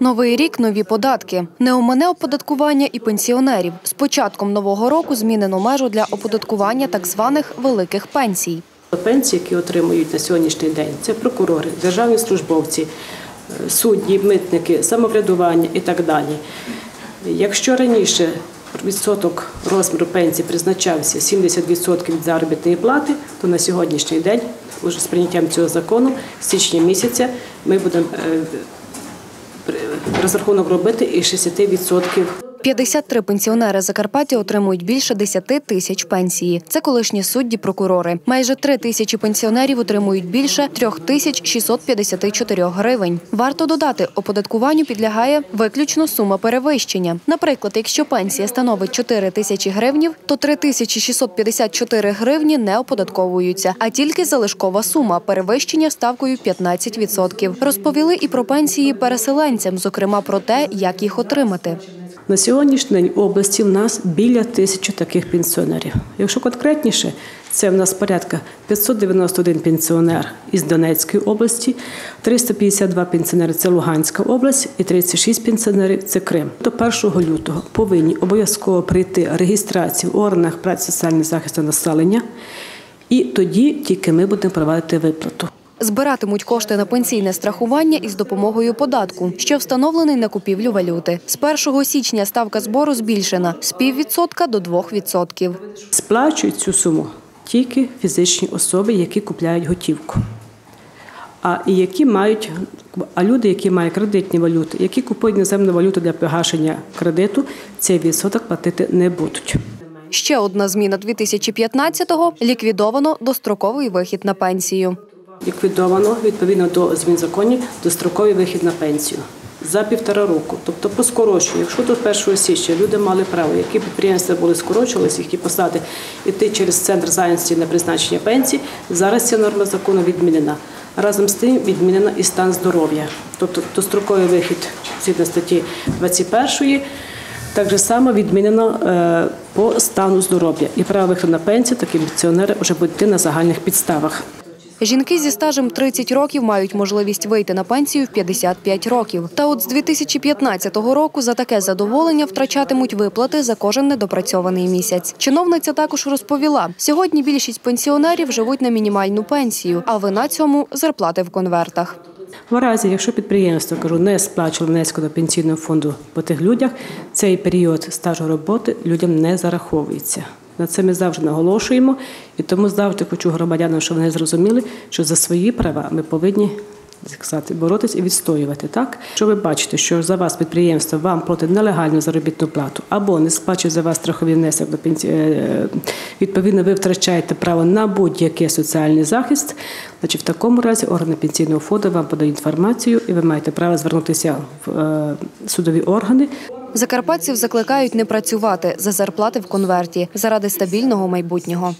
Новий рік нові податки. Не омине оподаткування і пенсіонерів. З початком нового року змінено межу для оподаткування так званих великих пенсій. Пенсії, які отримують на сьогоднішній день, це прокурори, державні службовці, е, судді, митники, самоврядування і так далі. Якщо раніше відсоток розміру пенсії призначався 70% від заробітної плати, то на сьогоднішній день, уже з прийняттям цього закону, з січня місяця, ми будемо е, розрахунок робити із 60%. 53 пенсіонери Закарпаття отримують більше 10 тисяч пенсії. Це колишні судді, прокурори. Майже 3 тисячі пенсіонерів отримують більше 3 тисяч 654 гривень. Варто додати, оподаткуванню підлягає виключно сума перевищення. Наприклад, якщо пенсія становить 4 тисячі гривнів, то 3 тисячі 654 гривні не оподатковуються, а тільки залишкова сума перевищення ставкою 15%. Розповіли і про пенсії переселенцям, зокрема про те, як їх отримати. На сьогоднішній день в області в нас біля тисячі таких пенсіонерів. Якщо конкретніше, це в нас порядка 591 пенсіонер із Донецької області, 352 пенсіонери це Луганська область і 36 пенсіонерів це Крим. До 1 лютого повинні обов'язково прийти реєстрацію в органах праці соціального захисту населення, і тоді тільки ми будемо проводити виплату. Збиратимуть кошти на пенсійне страхування із допомогою податку, що встановлений на купівлю валюти. З 1 січня ставка збору збільшена з піввідсотка до 2%. Сплачують цю суму тільки фізичні особи, які купляють готівку. А і які мають а люди, які мають кредитні валюти, які купують іноземну валюту для погашення кредиту, цей відсоток платити не будуть. Ще одна зміна 2015-го – ліквідовано достроковий вихід на пенсію. Ліквідовано відповідно до змін законів достроковий вихід на пенсію за півтора року. Тобто по скороченню, якщо до 1 січня люди мали право, які підприємства були скорочувалися, які посади йти через центр зайнятості на призначення пенсії, зараз ця норма закону відмінена. Разом з тим відмінена і стан здоров'я. Тобто достроковий вихід згідно статті 21 так само відмінено е, по стану здоров'я. І право виходу на пенсію такі пенсіонери вже будуть йти на загальних підставах. Жінки зі стажем 30 років мають можливість вийти на пенсію в 55 років. Та от з 2015 року за таке задоволення втрачатимуть виплати за кожен недопрацьований місяць. Чиновниця також розповіла, сьогодні більшість пенсіонерів живуть на мінімальну пенсію, а вина цьому зарплати в конвертах. В разі, якщо підприємство кажу, не сплачувало внеску до пенсійного фонду по тих людях, цей період стажу роботи людям не зараховується. На це ми завжди наголошуємо, і тому завжди хочу громадянам, щоб вони зрозуміли, що за свої права ми повинні сказати, боротись і відстоювати. Так, що ви бачите, що за вас підприємство вам платить нелегальну заробітну плату або не сплачує за вас страховий внесок до пенсії, е, відповідно, ви втрачаєте право на будь-який соціальний захист. Значить, в такому разі органи пенсійного фонду вам подають інформацію, і ви маєте право звернутися в е, судові органи. Закарпатців закликають не працювати за зарплати в конверті заради стабільного майбутнього.